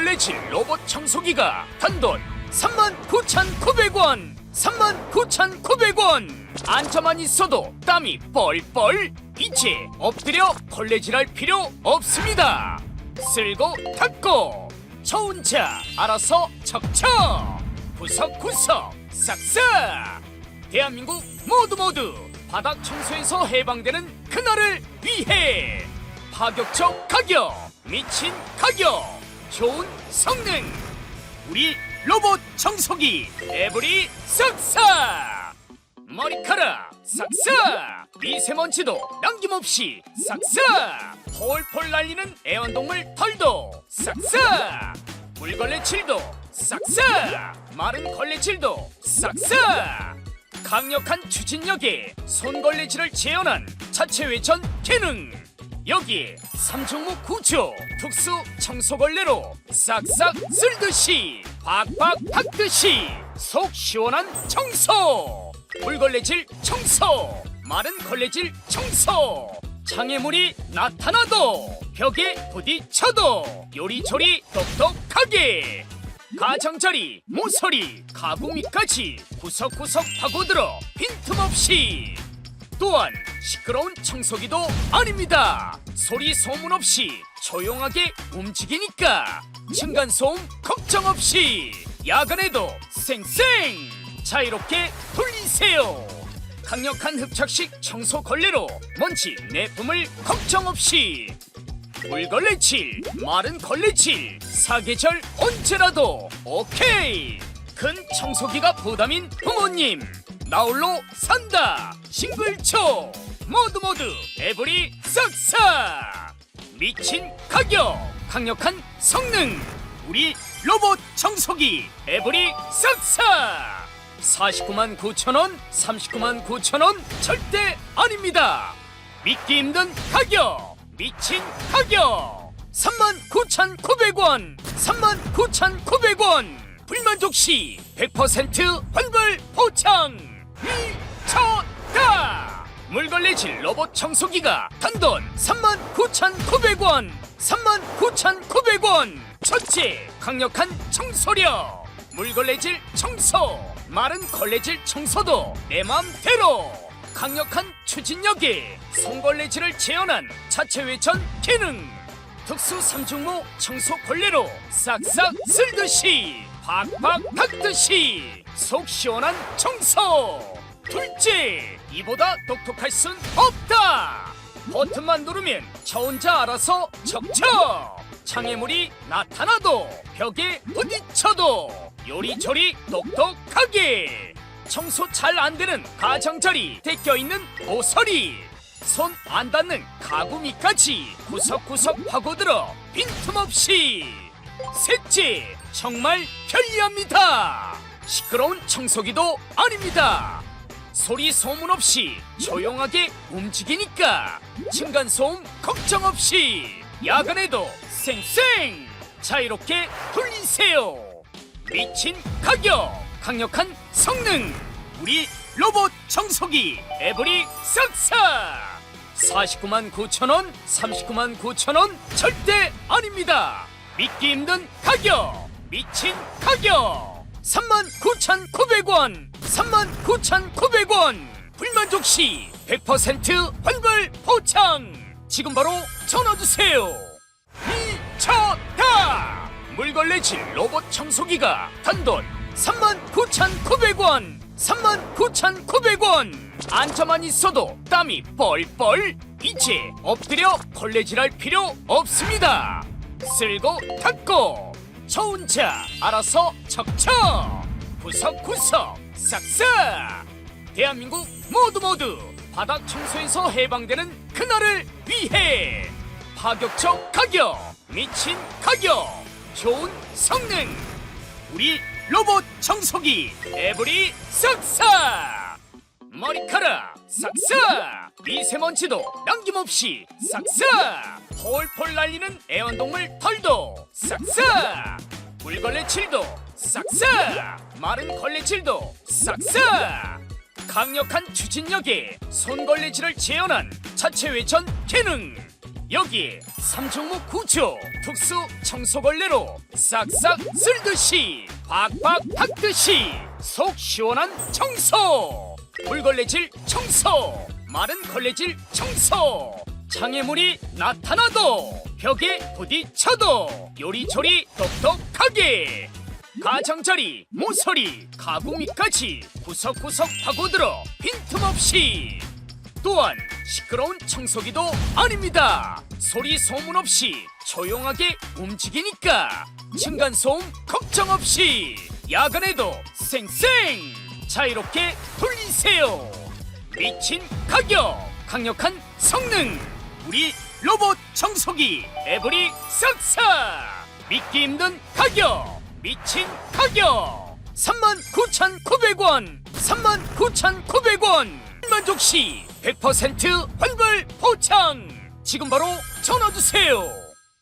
물걸레질 로봇 청소기가 단돈 39,900원 39,900원. 앉아만 있어도 땀이 뻘뻘. 이제 엎드려 걸레질할 필요 없습니다. 쓸고 닦고. 저 혼자 알아서 척척. 구석구석 싹싹. 대한민국 모두 모두 바닥 청소에서 해방되는 그날을 위해. 파격적 가격 미친 가격 좋은 성능. 우리 로봇 청소기 에브리 싹싹 머리카락 싹싹 미세먼지도 남김없이 싹싹 폴폴 날리는 애완동물 털도 싹싹 물걸레질도 싹싹 마른 걸레질도 싹싹 강력한 추진력에 손걸레질을 재현한 자체 회전 기능 여기에 삼종목 구조 특수 청소걸레로 싹싹 쓸듯이 박박 닦듯이 속 시원한 청소. 물걸레질 청소 마른 걸레질 청소. 장애물이 나타나도 벽에 부딪혀도 요리조리 똑똑하게. 가장자리, 모서리, 가구 밑까지 구석구석 파고들어 빈틈없이 또한 시끄러운 청소기도 아닙니다. 소리 소문 없이 조용하게 움직이니까 층간소음 걱정 없이 야간에도 쌩쌩 자유롭게 돌리세요. 강력한 흡착식 청소 걸레로 먼지 내뿜을 걱정 없이 물걸레질, 마른 걸레질, 사계절 언제라도 오케이. 큰 청소기가 부담인 부모님, 나홀로 산다. 싱글초 모두 모두 에브리 싹싹. 미친 가격, 강력한 성능, 우리 로봇 청소기 에브리 싹싹. 49만 9천 원, 39만 9천 원 절대 아닙니다. 믿기 힘든 가격 미친 가격 39,900원 39,900원 불만족 시 100% 환불 보장 미쳤다 물걸레질 로봇 청소기가 단돈 39,900원! 39,900원! 첫째 강력한 청소력! 물걸레질 청소! 마른 걸레질 청소도 내 맘대로! 강력한 추진력에 손걸레질을 재현한 자체 회전 기능! 특수 삼중모 청소 걸레로 싹싹 쓸듯이 박박 닦듯이 속 시원한 청소. 둘째 이보다 똑똑할 순 없다. 버튼만 누르면 저 혼자 알아서 척척 장애물이 나타나도 벽에 부딪혀도 요리조리 똑똑하게. 청소 잘 안 되는 가정자리 데껴 있는 모서리. 손 안 닿는 가구 밑까지 구석구석 파고들어 빈틈없이 셋째 정말 편리합니다! 시끄러운 청소기도 아닙니다! 소리 소문 없이 조용하게 움직이니까 층간소음 걱정 없이 야간에도 쌩쌩 자유롭게 돌리세요! 미친 가격! 강력한 성능! 우리 로봇 청소기 에브리 싹싹 49만 9천원 39만 9천원 절대 아닙니다 믿기 힘든 가격 미친 가격. 39,900원 39,900원. 불만족 시 100% 환불 보장. 지금 바로 전화주세요. 미쳤다 물걸레질 로봇 청소기가 단돈 39,900원 39,900원. 앉아만 있어도 땀이 뻘뻘. 이제 엎드려 걸레질할 필요 없습니다 쓸고 닦고. 저 혼자 알아서 척척. 구석구석 싹싹. 대한민국 모두 모두 바닥 청소에서 해방되는 그날을 위해 파격적 가격 미친 가격 좋은 성능. 우리 로봇 청소기 에브리 싹싹. 머리카락 싹싹 미세먼지도 남김없이 싹싹! 폴폴 날리는 애완동물 털도 싹싹! 물걸레질도 싹싹! 마른 걸레질도 싹싹! 강력한 추진력에 손걸레질을 재현한 자체 회전 기능! 여기에 삼종목 구조 특수 청소걸레로 싹싹 쓸듯이 박박 닦듯이 속 시원한 청소! 물걸레질 청소 마른 걸레질 청소. 장애물이 나타나도 벽에 부딪혀도 요리조리 똑똑하게. 가장자리, 모서리, 가구 밑까지 구석구석 파고들어 빈틈없이. 또한 시끄러운 청소기도 아닙니다. 소리 소문 없이 조용하게 움직이니까 층간소음 걱정 없이 야간에도 쌩쌩 자유롭게 돌리세요 미친 가격! 강력한 성능! 우리 로봇 청소기 에브리 싹싹 믿기 힘든 가격! 미친 가격! 39,900원! 39,900원! 만족 시! 100% 환불 보장! 지금 바로 전화 주세요